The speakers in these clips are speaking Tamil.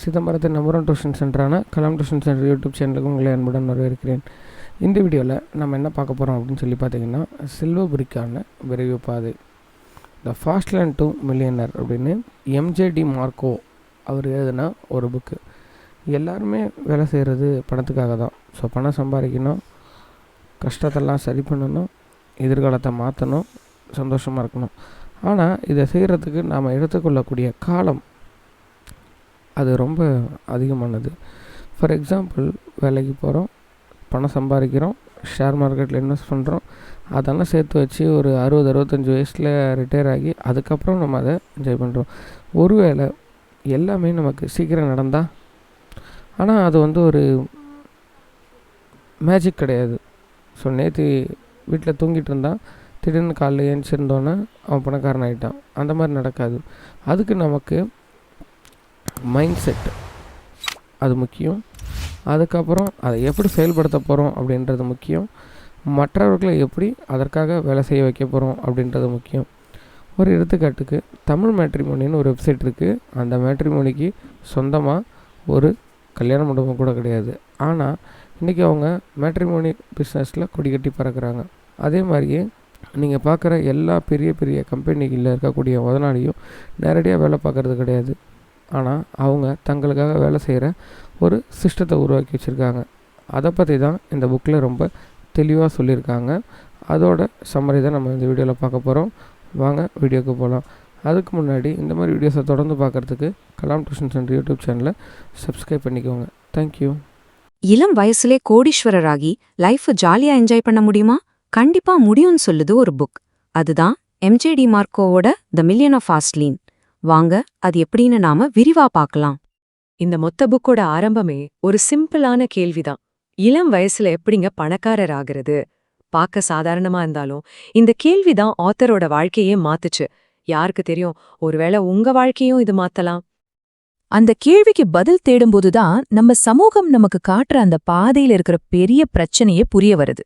சிதம்பரத்தின் நம்பர் ஒன் டியூஷன் சென்டரான கலாம் டியூஷன் சென்டர் யூடியூப் சேனலுக்கு உங்களை அன்புடன் வரவேற்கிறேன். இந்த வீடியோவில் நம்ம என்ன பார்க்க போகிறோம் அப்படின்னு சொல்லி பார்த்தீங்கன்னா சில்வபுரிக்கான விரைவு பாதை. The fast lane to millionaire அப்படின்னு எம்ஜேடி மார்க்கோ அவர் எழுதின ஒரு புக்கு எல்லாருமே வேலை செய்கிறது பணத்துக்காக தான். ஸோ பணம் சம்பாதிக்கணும் கஷ்டத்தெல்லாம் சரி பண்ணணும் எதிர்காலத்தை மாற்றணும் சந்தோஷமாக இருக்கணும். ஆனால் இதை செய்கிறதுக்கு நாம் எடுத்துக்கொள்ளக்கூடிய காலம் அது ரொம்ப அதிகமானது. ஃபார் எக்ஸாம்பிள் வேலைக்கு போகிறோம் பணம் சம்பாதிக்கிறோம் ஷேர் மார்க்கெட்டில் இன்வெஸ்ட் பண்ணுறோம் அதெல்லாம் சேர்த்து வச்சு ஒரு அறுபது அறுபத்தஞ்சி வயசில் ரிட்டையர் ஆகி அதுக்கப்புறம் நம்ம அதை என்ஜாய் பண்ணுறோம் ஒருவேளை எல்லாமே நமக்கு சீக்கிரம் நடந்தால் ஆனால் அது வந்து ஒரு மேஜிக் கிடையாது. ஸோ நேற்று வீட்டில் தூங்கிட்டு இருந்தான். திடீர்னு காலைல ஏஞ்சிருந்தோன்னே அவன் பணக்காரன் ஆகிட்டான் அந்த மாதிரி நடக்காது. அதுக்கு நமக்கு மைண்ட் செட் அது முக்கியம். அதுக்கப்புறம் அதை எப்படி செயல்படுத்த போகிறோம் அப்படின்றது முக்கியம். மற்றவர்களை எப்படி அதற்காக வேலை செய்ய வைக்க போகிறோம் அப்படின்றது முக்கியம். ஒரு எடுத்துக்காட்டுக்கு தமிழ் மேட்ரிமோனின்னு ஒரு வெப்சைட் இருக்குது அந்த மேட்ரிமோனிக்கு சொந்தமாக ஒரு கல்யாண மண்டபம் கூட கிடையாது. ஆனால் இன்றைக்கி அவங்க மேட்ரிமோனி பிஸ்னஸில் கொடி கட்டி பறக்கிறாங்க. அதே மாதிரியே நீங்கள் பார்க்குற எல்லா பெரிய பெரிய கம்பெனிகளில் இருக்கக்கூடிய முதலாளியும் நேரடியாக வேலை பார்க்குறது கிடையாது. ஆனால் அவங்க தங்களுக்காக வேலை செய்கிற ஒரு சிஸ்டத்தை உருவாக்கி வச்சுருக்காங்க. அதை பற்றி தான் இந்த புக்கில் ரொம்ப தெளிவாக சொல்லியிருக்காங்க அதோட சம்மரி தான் நம்ம இந்த வீடியோவில் பார்க்க போகிறோம் வாங்க வீடியோக்கு போகலாம் அதுக்கு முன்னாடி இந்த மாதிரி வீடியோஸை தொடர்ந்து பார்க்குறதுக்கு கலாம் டியூஷன் சென்டர் யூடியூப் சேனலை சப்ஸ்கிரைப் பண்ணிக்கோங்க. தேங்க்யூ இளம் வயசுலே கோடீஸ்வரராகி லைஃப்பை ஜாலியாக என்ஜாய் பண்ண முடியுமா? கண்டிப்பாக முடியும்னு சொல்லுது ஒரு புக் அதுதான் எம்ஜேடி மார்க்கோவோட த மில்லியன் ஆஃப் ஃபாஸ்ட்லீன் வாங்க அது எப்படின்னு நாம விரிவா பார்க்கலாம். இந்த மொத்த புக்கோட ஆரம்பமே ஒரு சிம்பிளான கேள்விதான். இளம் வயசுல எப்படிங்க பணக்காரர் ஆகிறது? பார்க்க சாதாரணமா இருந்தாலும் இந்த கேள்விதான் ஆத்தரோட வாழ்க்கையே மாத்துச்சு. யாருக்கு தெரியும் ஒருவேளை உங்க வாழ்க்கையும் இது மாத்தலாம். அந்த கேள்விக்கு பதில் தேடும்போதுதான் நம்ம சமூகம் நமக்கு காட்டுற அந்த பாதையில இருக்கிற பெரிய பிரச்சனையே புரிய வருது.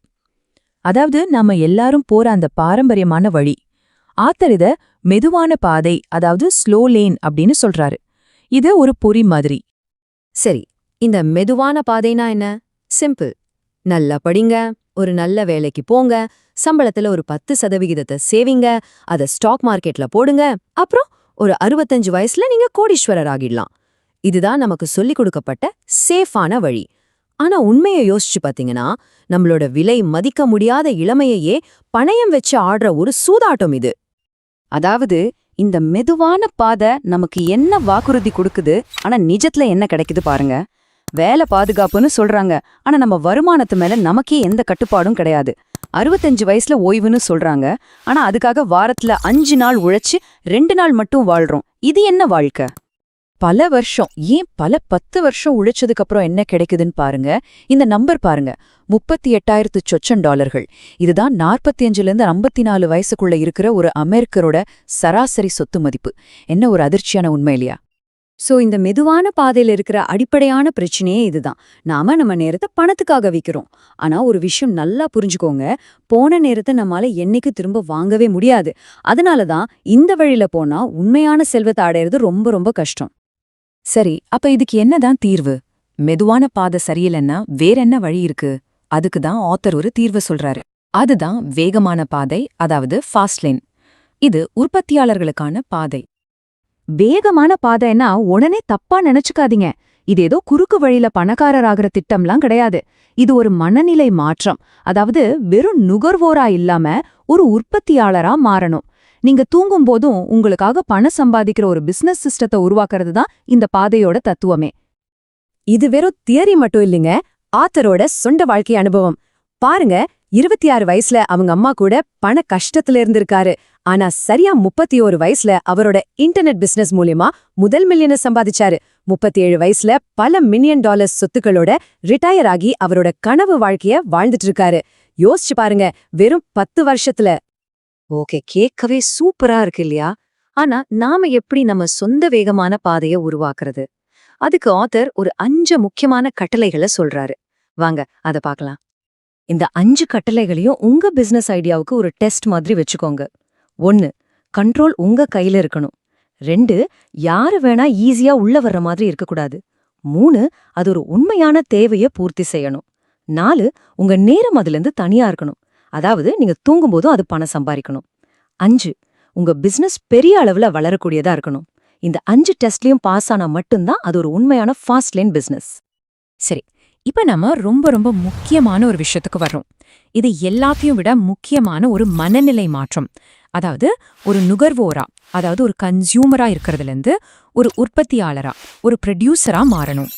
அதாவது நாம எல்லாரும் போற அந்த பாரம்பரியமான வழி. ஆத்தர் இத மெதுவான பாதை அதாவது ஸ்லோ லேன் அப்படின்னு சொல்றாரு. இது ஒரு பொறி மாதிரி. சரி இந்த மெதுவான பாதைனா என்ன? சிம்பிள் நல்லா படிங்க ஒரு நல்ல வேலைக்கு போங்க சம்பளத்துல ஒரு பத்து சதவிகிதத்தை சேவிங்க அத ஸ்டாக் மார்க்கெட்ல போடுங்க அப்புறம் ஒரு அறுபத்தஞ்சு வயசுல நீங்க கோடீஸ்வரர் ஆகிடலாம். இதுதான் நமக்கு சொல்லிக் கொடுக்கப்பட்ட சேஃபான வழி. ஆனா உண்மையை யோசிச்சு பாத்தீங்கன்னா நம்மளோட விலை மதிக்க முடியாத இளமையையே பணயம் வச்சு ஆடுற ஒரு சூதாட்டம் இது. அதாவது இந்த மெதுவான பாதை நமக்கு என்ன வாக்குறுதி கொடுக்குது ஆனா நிஜத்துல என்ன கிடைக்குது பாருங்க. வேலை பாதுகாப்புன்னு சொல்றாங்க ஆனா நம்ம வருமானத்து மேல நமக்கே எந்த கட்டுப்பாடும் கிடையாது. அறுபத்தஞ்சு வயசுல ஓய்வுன்னு சொல்றாங்க ஆனா அதுக்காக வாரத்துல அஞ்சு நாள் உழைச்சு ரெண்டு நாள் மட்டும் வாழ்றோம். இது என்ன வாழ்க்கை? பல வருஷம் ஏன் பல பத்து வருஷம் உழைச்சதுக்கு அப்புறம் என்ன கிடைக்குதுன்னு பாருங்க. இந்த நம்பர் பாருங்க. முப்பத்தி எட்டாயிரத்து சொச்சன் டாலர்கள். இதுதான் நாற்பத்தி அஞ்சுல இருந்து ஐம்பத்தி நாலு வயசுக்குள்ள இருக்கிற ஒரு அமெரிக்கரோட சராசரி சொத்து மதிப்பு. என்ன ஒரு அதிர்ச்சியான உண்மை இல்லையா? சோ இந்த மெதுவான பாதையில இருக்கிற அடிப்படையான பிரச்சனையே இதுதான். நாம நம்ம நேரத்தை பணத்துக்காக விற்கிறோம் ஆனா ஒரு விஷயம் நல்லா புரிஞ்சுக்கோங்க. போன நேரத்தை நம்மால என்னைக்கு திரும்ப வாங்கவே முடியாது. அதனால தான் இந்த வழியில போனா உண்மையான செல்வத்தை அடையிறது ரொம்ப ரொம்ப கஷ்டம். சரி அப்ப இதுக்கு என்னதான் தீர்வு? மெதுவான பாதை சரியில்லைன்னா வேறென்ன வழி இருக்கு? அதுக்கு தான் ஆத்தர் ஒரு தீர்வு சொல்றாரு. அதுதான் வேகமான பாதை அதாவது ஃபாஸ்ட்லேன் இது உற்பத்தியாளர்களுக்கான பாதை. வேகமான பாதைன்னா உடனே தப்பா நினைச்சுக்காதீங்க. இது ஏதோ குறுக்கு வழியில பணக்காரராகிற திட்டம்லாம் கிடையாது. இது ஒரு மனநிலை மாற்றம். அதாவது வெறும் நுகர்வோரா இல்லாம ஒரு உற்பத்தியாளரா மாறணும். நீங்க தூங்கும் போதும் உங்களுக்காக பணம் சம்பாதிக்கிற ஒரு பிசினஸ் சிஸ்டத்தை உருவாக்குறது தான் இந்த பாதையோட தத்துவமே. இது வெறும் தியரி மட்டும் இல்லைங்க ஆத்தரோட சொந்த வாழ்க்கை அனுபவம். பாருங்க இருபத்தி ஆறு வயசுல அவங்க அம்மா கூட பண கஷ்டத்துல இருந்திருக்காரு. ஆனா சரியா முப்பத்தி ஒரு வயசுல அவரோட இன்டர்நெட் பிசினஸ் மூலியமா முதல் மில்லியனை சம்பாதிச்சாரு. முப்பத்தி ஏழு வயசுல பல மில்லியன் டாலர்ஸ் சொத்துக்களோட ரிட்டையர் ஆகி அவரோட கனவு வாழ்க்கைய வாழ்ந்துட்டு இருக்காரு. யோசிச்சு பாருங்க வெறும் பத்து வருஷத்துல ஓகே கேட்கவே சூப்பரா இருக்கு இல்லையா? ஆனா நாம எப்படி நம்ம சொந்த வேகமான பாதைய உருவாக்குறது? அதுக்கு ஆத்தர் ஒரு அஞ்சு முக்கியமான கட்டளைகளை சொல்றாரு. வாங்க அத பார்க்கலாம். இந்த அஞ்சு கட்டளைகளையும் உங்க பிசினஸ் ஐடியாவுக்கு ஒரு டெஸ்ட் மாதிரி வச்சுக்கோங்க. ஒன்னு கண்ட்ரோல் உங்க கையில இருக்கணும். ரெண்டு யாரு வேணா ஈஸியா உள்ள வர்ற மாதிரி இருக்கக்கூடாது. மூணு அது ஒரு உண்மையான தேவைய பூர்த்தி செய்யணும். நாலு உங்க நேரம் அதுல இருந்து தனியா இருக்கணும். அதாவது நீங்க தூங்கும்போதும் அது பணம் சம்பாதிக்கணும் அஞ்சு உங்க பிசினஸ் பெரிய அளவுல வளரக்கூடியதா இருக்கணும். இந்த அஞ்சு டெஸ்ட்லயும் பாஸ் ஆனா மட்டும்தான் அது ஒரு உண்மையான ஃபாஸ்ட் லைன் பிசினஸ் சரி இப்ப நம்ம ரொம்ப ரொம்ப முக்கியமான ஒரு விஷயத்துக்கு வர்றோம். இது எல்லாத்தையும் விட முக்கியமான ஒரு மனநிலை மாற்றம். அதாவது ஒரு நுகர்வோரா அதாவது ஒரு கன்சியூமரா இருக்கிறதுல இருந்து ஒரு உற்பத்தியாளரா ஒரு ப்ரொடியூசரா மாறணும்.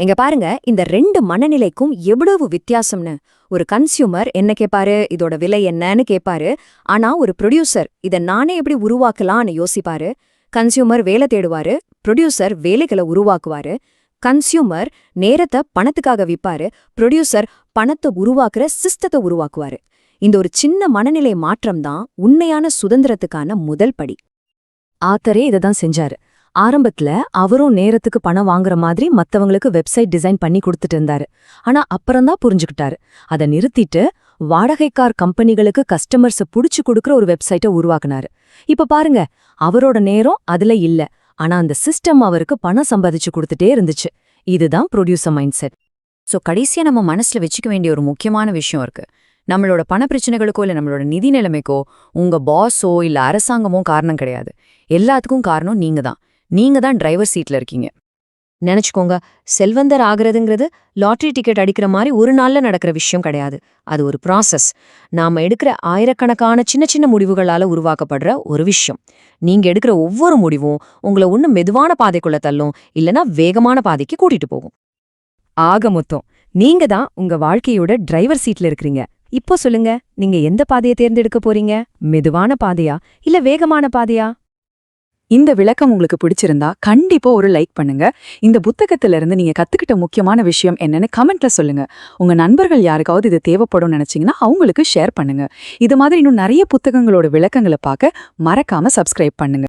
இங்க பாருங்க இந்த ரெண்டு மனநிலைக்கும் எவ்வளவு வித்தியாசம்னு. ஒரு கன்சியூமர் என்ன கேப்பாரு இதோட விலை என்னன்னு கேப்பாரு ஆனா ஒரு ப்ரொடியூசர் இத நானே எப்படி உருவாக்கலாம்னு யோசிப்பாரு. கன்சியூமர் வேலை தேடுவாரு ப்ரொடியூசர் வேலைகளை உருவாக்குவாரு. கன்சியூமர் நேரத்தை பணத்துக்காக விப்பாரு ப்ரொடியூசர் பணத்தை உருவாக்குற சிஸ்டத்தை உருவாக்குவாரு. இந்த ஒரு சின்ன மனநிலை மாற்றம் தான் உண்மையான சுதந்திரத்துக்கான முதல் படி. ஆத்தரே இதை தான் செஞ்சாரு. ஆரம்பத்துல அவரும் நேரத்துக்கு பணம் வாங்குற மாதிரி மத்தவங்களுக்கு வெப்சைட் டிசைன் பண்ணி கொடுத்துட்டு இருந்தாரு. ஆனா அப்புறம்தான் புரிஞ்சுக்கிட்டாரு. அதை நிறுத்திட்டு வாடகைக்கார் கம்பெனிகளுக்கு கஸ்டமர்ஸ புடிச்சு கொடுக்கற ஒரு வெப்சைட்டை உருவாக்குனாரு. இப்ப பாருங்க அவரோட நேரம் அதுல இல்ல. ஆனா அந்த சிஸ்டம் அவருக்கு பணம் சம்பாதிச்சு கொடுத்துட்டே இருந்துச்சு. இதுதான் ப்ரொடியூசர் மைண்ட் செட் சோ கடைசியா நம்ம மனசுல வச்சுக்க வேண்டிய ஒரு முக்கியமான விஷயம் இருக்கு. நம்மளோட பண பிரச்சனைகளுக்கோ இல்லை நம்மளோட நிதி நிலைமைக்கோ உங்க பாஸோ இல்ல அரசாங்கமோ காரணம் கிடையாது. எல்லாத்துக்கும் காரணம் நீங்க தான் நீங்க தான் டிரைவர் சீட்ல இருக்கீங்க. நினைச்சுக்கோங்க செல்வந்தர் ஆகிறதுங்கிறது லாட்டரி டிக்கெட் அடிக்கிற மாதிரி ஒரு நாள்ல நடக்கிற விஷயம் கிடையாது. அது ஒரு ப்ராசஸ் நாம எடுக்கிற ஆயிரக்கணக்கான சின்ன சின்ன முடிவுகளால உருவாக்கப்படுற ஒரு விஷயம். நீங்க எடுக்கிற ஒவ்வொரு முடிவும் உங்களை ஒண்ணு மெதுவான பாதைக்குள்ள தள்ளும் இல்லனா வேகமான பாதைக்கு கூட்டிட்டு போகும். ஆக மொத்தம் நீங்க தான் உங்க வாழ்க்கையோட டிரைவர் சீட்ல இருக்கிறீங்க. இப்போ சொல்லுங்க நீங்க எந்த பாதையை தேர்ந்தெடுக்க போறீங்க? மெதுவான பாதையா இல்ல வேகமான பாதையா? இந்த விளக்கம் உங்களுக்கு பிடிச்சிருந்தா கண்டிப்பா ஒரு லைக் பண்ணுங்க. இந்த புத்தகத்திலிருந்து நீங்க கத்துக்கிட்ட முக்கியமான விஷயம் என்னன்னு கமெண்ட்ல சொல்லுங்க. உங்க நண்பர்கள் யாருக்காவது இது தேவைப்படும் நினைச்சீங்கன்னா அவங்களுக்கு ஷேர் பண்ணுங்க. இது மாதிரி இன்னும் நிறைய புத்தகங்களோட விளக்கங்களை பார்க்க மறக்காம சப்ஸ்கிரைப் பண்ணுங்க.